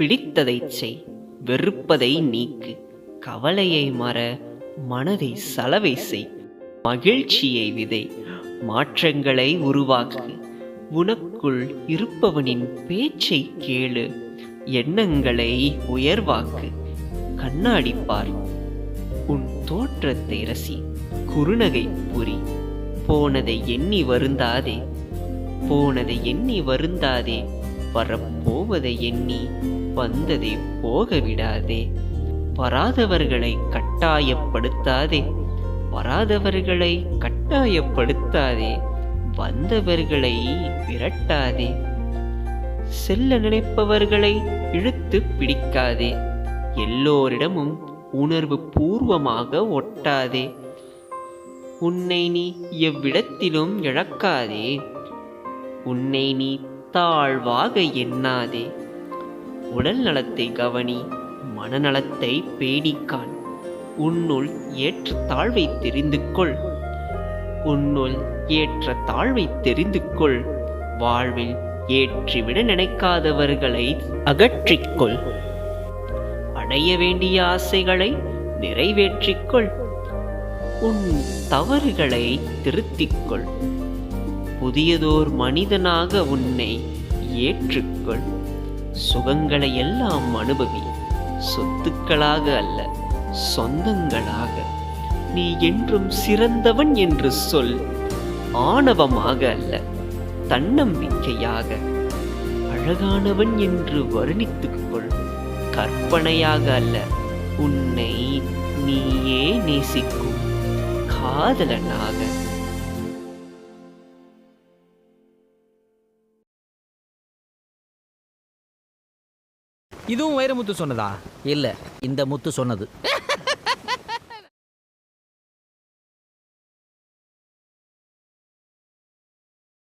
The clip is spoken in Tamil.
பிடித்ததைச் செய். வெறுப்பதை நீக்கு. கவலையை மற. மனதை சலவை செய். மகிழ்ச்சியை விதை. மாற்றங்களை உருவாக்கு. உனக்குள் இருப்பவனின் பேச்சை கேளு. எண்ணங்களை உயர்வாக்கு. கண்ணாடி பார். உன் தோற்றத்தை ரசி. குறுநகை புரி. போனதை எண்ணி வருந்தாதே. போனதை எண்ணி வருந்தாதே. வரப்போவதை எண்ணி. வந்ததை போக விடாதே வராதவர்களை கட்டாயப்படுத்தாதே. வராதவர்களை கட்டாயப்படுத்தாதே. வந்தவர்களை விரட்டாதே. செல்ல நினைப்பவர்களை இழுத்து பிடிக்காதே. எல்லோரிடமும் உணர்வு பூர்வமாக ஒட்டாதே. உன்னை நீ எவ்விடத்திலும் இழக்காதே. உன்னை நீ தாழ்வாக எண்ணாதே. உடல் நலத்தை கவனி மனநலத்தை பேணிக்கான். உன்னுள் ஏற்ற தாழ்வை தெரிந்து கொள் உன்னுள் ஏற்ற தாழ்வை தெரிந்து கொள் வாழ்வில் ஏற்றிவிட நினைக்காதவர்களை அகற்றிக்கொள். அடைய வேண்டிய ஆசைகளை நிறைவேற்றிக்கொள். உன் தவறுகளை திருத்திக்கொள். புதியதோர் மனிதனாக உன்னை ஏற்றுக்கொள். சுகங்களை எல்லாம் அனுபவி. சொத்துக்களாக அல்ல சொந்தங்களாக. நீ என்றும் சிறந்தவன் என்று சொல் ஆணவமாக அல்ல தன்னம்பிக்கையாக. அழகானவன் என்று வர்ணித்துக் கொள் கற்பனையாக அல்ல உன்னை நீயே நேசிக்கும் காதலனாக. இதுவும் வைரமுத்து சொன்னதா? இல்ல இந்த முத்து சொன்னது.